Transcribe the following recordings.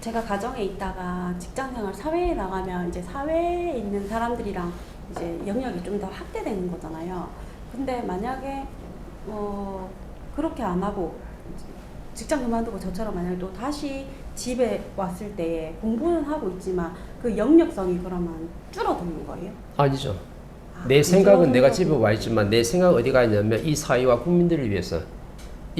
제가 가정에 있다가 직장 생활 사회에 나가면 이제 사회에 있는 사람들이랑 이제 영역이 좀 더 확대되는 거잖아요. 근데 만약에 어 그렇게 안 하고 직장 그만두고 저처럼 만약에 또 다시 집에 왔을 때에 공부는 하고 있지만 그 영역성이 그러면 줄어드는 거예요? 아니죠. 아, 내 생각은 내가. 집에 와 있지만 내 생각 어디 가 있냐면 이 사회와 국민들을 위해서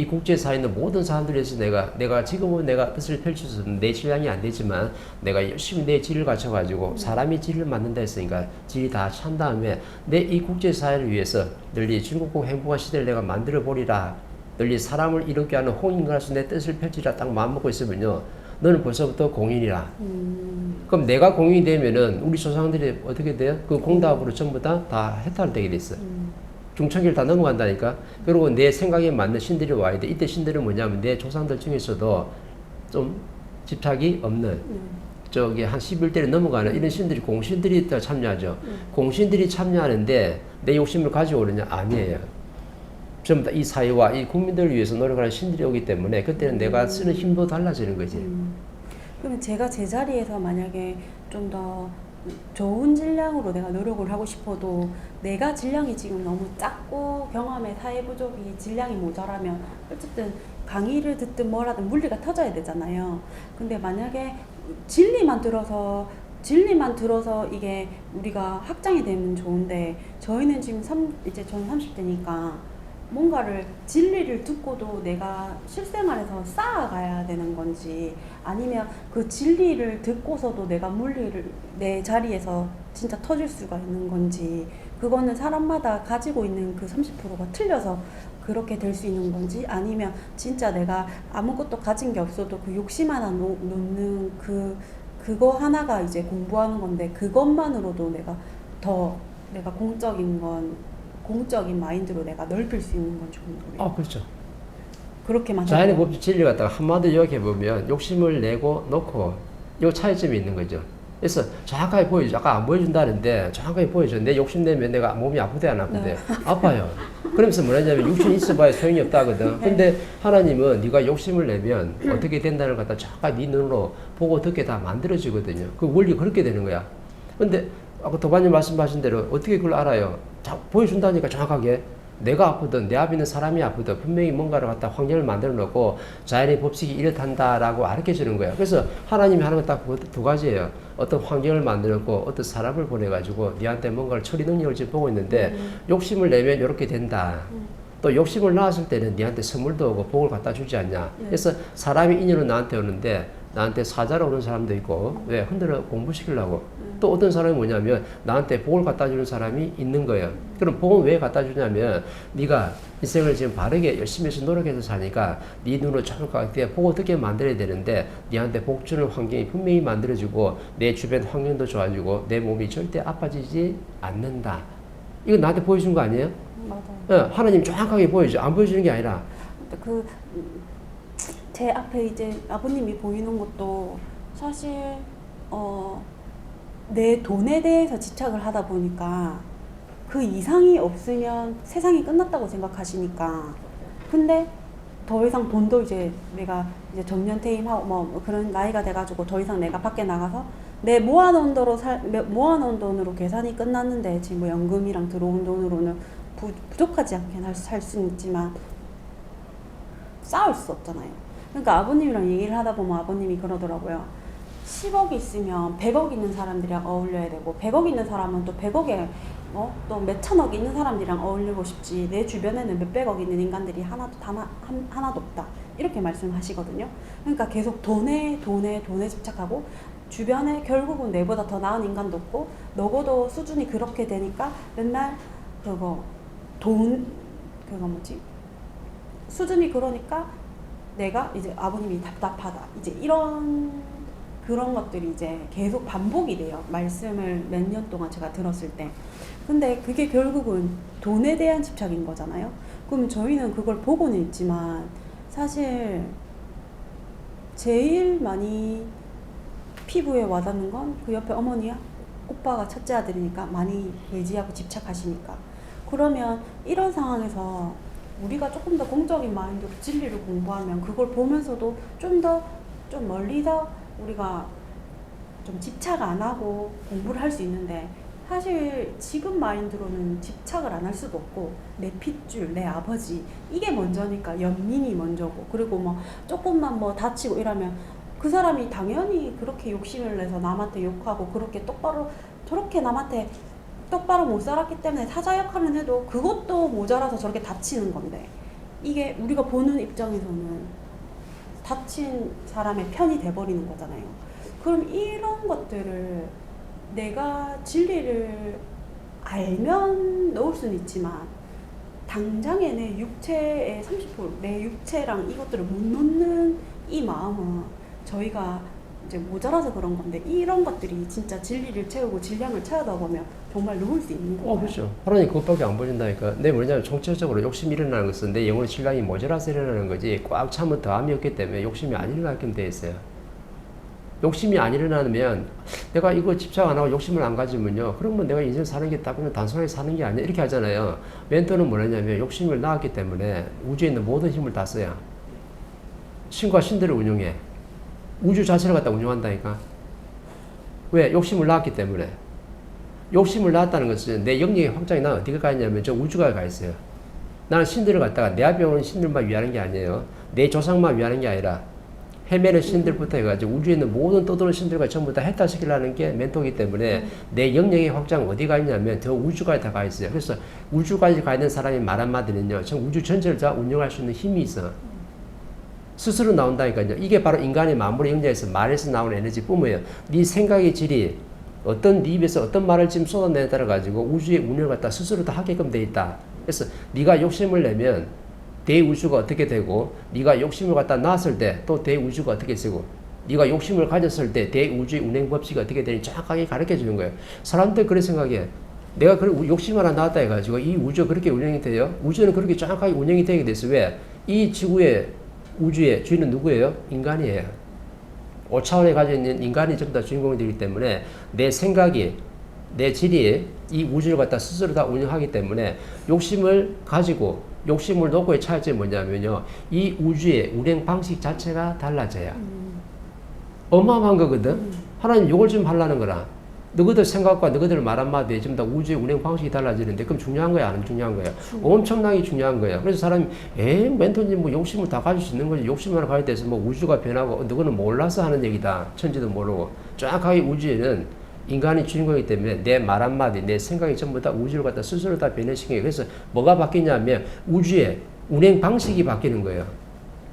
이 국제사회 있는 모든 사람들을 위해서 내가 내가 지금은 내가 뜻을 펼쳐서 내 질량이 안 되지만 내가 열심히 내 질을 갖춰가지고 사람이 질을 만든다 했으니까 질이 다 찬 다음에 내 이 국제사회를 위해서 널리 중국국 행복한 시대를 내가 만들어 보리라. 널리 사람을 이롭게 하는 홍인가로서 내 뜻을 펼치라 딱 마음먹고 있으면요. 너는 벌써부터 공인이라. 음, 그럼 내가 공인이 되면은 우리 조상들이 어떻게 돼요? 그 공답으로 전부 다 다 해탈되게 됐어. 음, 중천기를 다 넘어간다니까. 그리고 내 생각에 맞는 신들이 와야 돼. 이때 신들은 뭐냐면 내 조상들 중에서도 좀 집착이 없는 음, 저기 한 11대를 넘어가는 이런 신들이 공신들이 다 참여하죠. 음. 공신들이 참여하는데 내 욕심을 가지고 오느냐? 아니에요. 전부 다 이 사회와 이 국민들을 위해서 노력하는 신들이 오기 때문에 그때는 내가 쓰는 힘도 달라지는 거지. 음. 그러면 제가 제 자리에서 만약에 좀더 좋은 질량으로 내가 노력을 하고 싶어도 내가 질량이 지금 너무 작고 경험의 사회 부족이 질량이 모자라면 어쨌든 강의를 듣든 뭐라든 물리가 터져야 되잖아요. 근데 만약에 진리만 들어서 진리만 들어서 이게 우리가 확장이 되면 좋은데 저희는 지금 삼 이제 저는 30대니까 뭔가를 진리를 듣고도 내가 실생활에서 쌓아가야 되는 건지 아니면 그 진리를 듣고서도 내가 물리를 내 자리에서 진짜 터질 수가 있는 건지 그거는 사람마다 가지고 있는 그 30%가 틀려서 그렇게 될 수 있는 건지 아니면 진짜 내가 아무것도 가진 게 없어도 그 욕심 하나 놓, 놓는 그 그거 하나가 이제 공부하는 건데 그것만으로도 내가 더 내가 공적인 건 공적인 마인드로 내가 넓힐 수 있는 건 좋은 거예요. 아, 그렇죠. 그렇게만 자연의 법칙 진리 갖다가 한마디로 요약해 보면 욕심을 내고 놓고 요 차이점이 있는 거죠. 그래서 정확하게 보여줘. 아까 안 보여준다는데 정확하게 보여줘. 내 욕심 내면 내가 몸이 아프대 안 아프대? 네. 아파요. 그러면서 뭐냐면 육신이 있어봐야 소용이 없다거든. 근데 하나님은 네가 욕심을 내면 어떻게 된다는 걸 갖다 정확하게 네 눈으로 보고 듣게 다 만들어지거든요. 그 원리 그렇게 되는 거야. 근데 아까 도반님 말씀하신 대로 어떻게 그걸 알아요? 자, 보여준다니까 정확하게. 내가 아프든 내 앞에 있는 사람이 아프든 분명히 뭔가를 갖다 환경을 만들어 놓고 자연의 법칙이 이렇단다라고 가르쳐 주는 거예요. 그래서 하나님이 하는 건딱두 가지예요. 어떤 환경을 만들었고 어떤 사람을 보내가지고 네한테 뭔가를 처리 능력을 지금 보고 있는데 욕심을 내면 이렇게 된다. 또 욕심을 낳았을 때는 네한테 선물도 오고 복을 갖다 주지 않냐. 네. 그래서 사람이 인연으로 나한테 오는데 나한테 사자로 오는 사람도 있고 왜 흔들어 공부시키려고 또 어떤 사람이 뭐냐면 나한테 복을 갖다 주는 사람이 있는 거예요. 그럼 복은 왜 갖다 주냐면 네가 인생을 지금 바르게 열심히 해서 노력해서 사니까 네 눈으로 좋을 것 같아 복 어떻게 만들어야 되는데 네한테 복 주는 환경이 분명히 만들어지고 내 주변 환경도 좋아지고 내 몸이 절대 아파지지 않는다. 이거 나한테 보여준 거 아니에요? 맞아요. 예, 하나님 정확하게 보여줘. 안 보여주는 게 아니라 그 제 앞에 이제 아버님이 보이는 것도 사실 어 내 돈에 대해서 집착을 하다 보니까 그 이상이 없으면 세상이 끝났다고 생각하시니까 근데 더 이상 돈도 이제 내가 이제 정년 퇴임하고 뭐 그런 나이가 돼가지고 더 이상 내가 밖에 나가서 내 모아놓은 돈으로 살 모아놓은 돈으로 계산이 끝났는데 지금 뭐 연금이랑 들어온 돈으로는 부, 부족하지 않게 살수 있지만 싸울 수 없잖아요. 그러니까 아버님이랑 얘기를 하다 보면 아버님이 그러더라고요. 10억 있으면 100억 있는 사람들이랑 어울려야 되고 100억 있는 사람은 또 100억에 어? 또 몇천억 있는 사람들이랑 어울리고 싶지 내 주변에는 몇백억 있는 인간들이 하나도 하나, 한, 하나도 없다 이렇게 말씀하시거든요 그러니까 계속 돈에 돈에 돈에 집착하고 주변에 결국은 내보다 더 나은 인간도 없고 너고도 수준이 그렇게 되니까 맨날 그거 돈 그거 뭐지 수준이 그러니까 내가 이제 아버님이 답답하다. 이제 이런 그런 것들이 이제 계속 반복이 돼요. 말씀을 몇 년 동안 제가 들었을 때. 근데 그게 결국은 돈에 대한 집착인 거잖아요. 그럼 저희는 그걸 보고는 있지만 사실 제일 많이 피부에 와닿는 건 그 옆에 어머니야. 오빠가 첫째 아들이니까 많이 예지하고 집착하시니까. 그러면 이런 상황에서 우리가 조금 더 공적인 마인드로 진리를 공부하면 그걸 보면서도 좀 더좀 멀리서 우리가 좀 집착 안 하고 공부를 할 수 있는데 사실 지금 마인드로는 집착을 안 할 수도 없고 내 핏줄, 내 아버지 이게 먼저니까 연민이 먼저고 그리고 뭐 조금만 뭐 다치고 이러면 그 사람이 당연히 그렇게 욕심을 내서 남한테 욕하고 그렇게 똑바로 저렇게 남한테 똑바로 못 살았기 때문에 사자 역할은 해도 그것도 모자라서 저렇게 다치는 건데 이게 우리가 보는 입장에서는 다친 사람의 편이 돼버리는 거잖아요. 그럼 이런 것들을 내가 진리를 알면 넣을 수는 있지만 당장에 내 육체의 30%내 육체랑 이것들을 못 놓는 이 마음은 저희가 이제 모자라서 그런 건데 이런 것들이 진짜 진리를 채우고 질량을 채우다 보면 정말 놓을 수 있는 거예요. 어, 그렇죠. 하나님 그것밖에 안 보신다니까. 내 뭐냐면 총체적으로 욕심이 일어나는 것은 내 영혼의 신랑이 모자라서 일어나는 거지. 꽉 차면 더함이 없기 때문에 욕심이 안 일어나게끔 돼 있어요. 욕심이 안 일어나면 내가 이거 집착 안 하고 욕심을 안 가지면요. 그러면 내가 인생 사는 게 딱 그냥 단순하게 사는 게 아니야. 이렇게 하잖아요. 멘토는 뭐냐면 욕심을 낳았기 때문에 우주에 있는 모든 힘을 다 써야 신과 신들을 운용해. 우주 자체를 갖다 운영한다니까. 왜? 욕심을 낳았기 때문에. 욕심을 낳았다는 것은 내 영역의 확장이 나 어디가 가 있냐면 저 우주가 가 있어요. 나는 신들을 갖다가 내 앞에 오는 신들만 위하는 게 아니에요. 내 조상만 위하는 게 아니라 헤매는 신들부터 해가지고 우주에 있는 모든 떠도는 신들과 전부 다 해탈시키려는 게 멘토이기 때문에 내 영역의 확장 어디가 있냐면 저 우주까지 다 가 있어요. 그래서 우주까지 가 있는 사람이 말 한마디는요. 전 우주 전체를 다 운영할 수 있는 힘이 있어. 스스로 나온다니까요. 이게 바로 인간의 마무리 영역에서 말에서 나오는 에너지뿐이에요. 네 생각의 질이 어떤 네 입에서 어떤 말을 지금 쏟아내에 따라 가지고 우주의 운영을 갖다 스스로 다 하게끔 돼 있다. 그래서 네가 욕심을 내면 대우주가 어떻게 되고 네가 욕심을 갖다 놨을 때 또 대우주가 어떻게 쓰고 네가 욕심을 가졌을 때 대우주의 운행 법칙이 어떻게 되는지 정확하게 가르쳐 주는 거예요. 사람들 그런 생각에 내가 그 욕심 하나 나왔다 해가지고 이 우주가 그렇게 운영이 돼요? 우주는 그렇게 정확하게 운영이 되게 됐어. 왜? 이 지구의 우주의 주인은 누구예요? 인간이에요. 5차원에 가져 있는 인간이 전부 다 주인공이 되기 때문에 내 생각이 내 질이 이 우주를 갖다 스스로 다 운영하기 때문에 욕심을 가지고 욕심을 놓고의 차이점이 뭐냐면요. 이 우주의 운행 방식 자체가 달라져요. 어마어마한 거거든. 하나님 이걸 좀 하려는 거라. 너희들 생각과 너희들 말 한마디에 전부 다 우주의 운행 방식이 달라지는데 그럼 중요한 거야 안 중요한 거야? 엄청나게 중요한 거야. 그래서 사람이 에이 멘토님 뭐 욕심을 다 가질 수 있는 거지 욕심 하나 가질 때서 뭐 우주가 변하고 어, 너희는 몰라서 하는 얘기다. 천지도 모르고 정확하게 우주에는 인간이 주인공이기 때문에 내 말 한마디 내 생각이 전부 다 우주를 갖다 스스로 다 변해시키는. 그래서 뭐가 바뀌냐면 우주의 운행 방식이 바뀌는 거예요.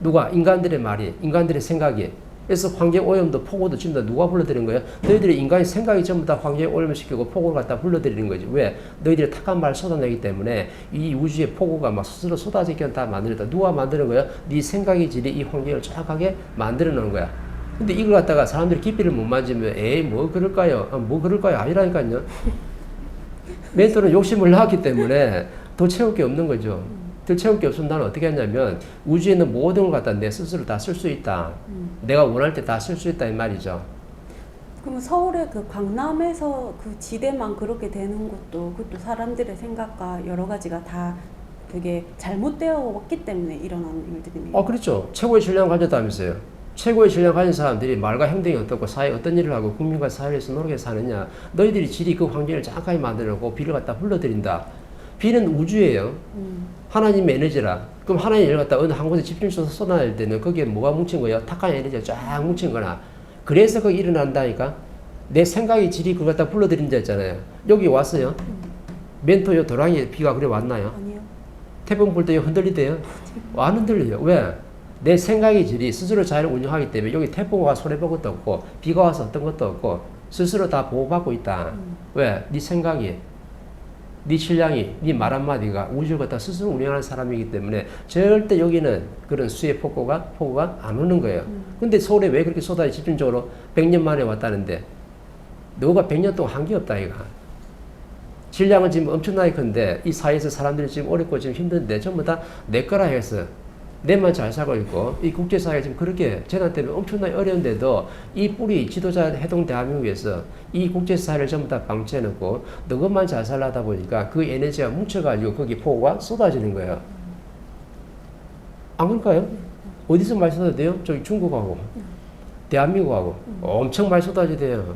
누가 인간들의 말이 인간들의 생각이 그래서 환경 오염도 폭우도 지금 다 누가 불러들인 거예요? 너희들이 인간의 생각이 전부 다 환경 오염을 시키고 폭우를 갖다 불러들이는 거지. 왜? 너희들이 탁한 말 쏟아내기 때문에 이 우주의 폭우가 막 스스로 쏟아지게 다 만들었다. 누가 만드는 거야? 네 생각의 질이 이 환경을 정확하게 만들어 놓은 거야. 근데 이걸 갖다가 사람들이 깊이를 못 만지면 에이 뭐 그럴까요? 아, 뭐 그럴까요? 아니라니까요. 멘토는 욕심을 낳았기 때문에 더 채울 게 없는 거죠. 더 채울 게 없으면 나는 어떻게 하냐면 우주에 있는 모든 걸 갖다 내 스스로 다 쓸 수 있다. 내가 원할 때 다 쓸 수 있다 이 말이죠. 그럼 서울의 그 강남에서 그 지대만 그렇게 되는 것도 그것도 사람들의 생각과 여러 가지가 다 되게 잘못되어 왔기 때문에 일어나는 일들이네요. 어 그렇죠. 최고의 질량을 가졌다면서요. 최고의 질량을 가진 사람들이 말과 행동이 어떻고 사회 어떤 일을 하고 국민과 사회에서 노력해 사느냐. 너희들이 질이 그 환경을 정확하게 만들어놓고 비를 갖다 흘러들인다. 비는 우주예요. 음. 하나님의 에너지라. 그럼 하나님의 에너지를 갖다 어느 한 곳에 집중해서 쏟아낼 때는 거기에 뭐가 뭉친 거예요? 탁한 에너지가 쫙 뭉친 거나. 그래서 거기 일어난다니까. 내 생각의 질이 그걸 갖다 불러들인 자 있잖아요. 여기 왔어요. 멘토요 도랑이 비가 그래 왔나요? 아니요. 태풍 불때 흔들리대요? 안 흔들려요. 왜? 내 생각의 질이 스스로 잘 운영하기 때문에 여기 태풍 와 손해본 것도 없고 비가 와서 어떤 것도 없고 스스로 다 보호받고 있다. 왜? 네 생각이 네 신랑이 네 말 한마디가 우주를 갖다 스스로 운영하는 사람이기 때문에 절대 여기는 그런 수의 폭우가 폭우가 안 오는 거예요. 근데 서울에 왜 그렇게 쏟아지 집중적으로 100년 만에 왔다는데 너가 100년 동안 한 게 없다 이가. 질량은 지금 엄청나게 큰데 이 사회에서 사람들이 지금 어렵고 지금 힘든데 전부 다 내 거라 해서 내만 잘 살고 있고 이 국제사회가 지금 그렇게 재난 때문에 엄청나게 어려운데도 이 뿌리 지도자 해동 대한민국에서 이 국제사회를 전부 다 방치해놓고 너것만 잘 살라다 보니까 그 에너지가 뭉쳐가지고 거기 폭우가 쏟아지는 거예요. 안 그럴까요? 어디서 말 쏟아도 돼요? 저기 중국하고 대한민국하고 엄청 많이 쏟아져야 돼요.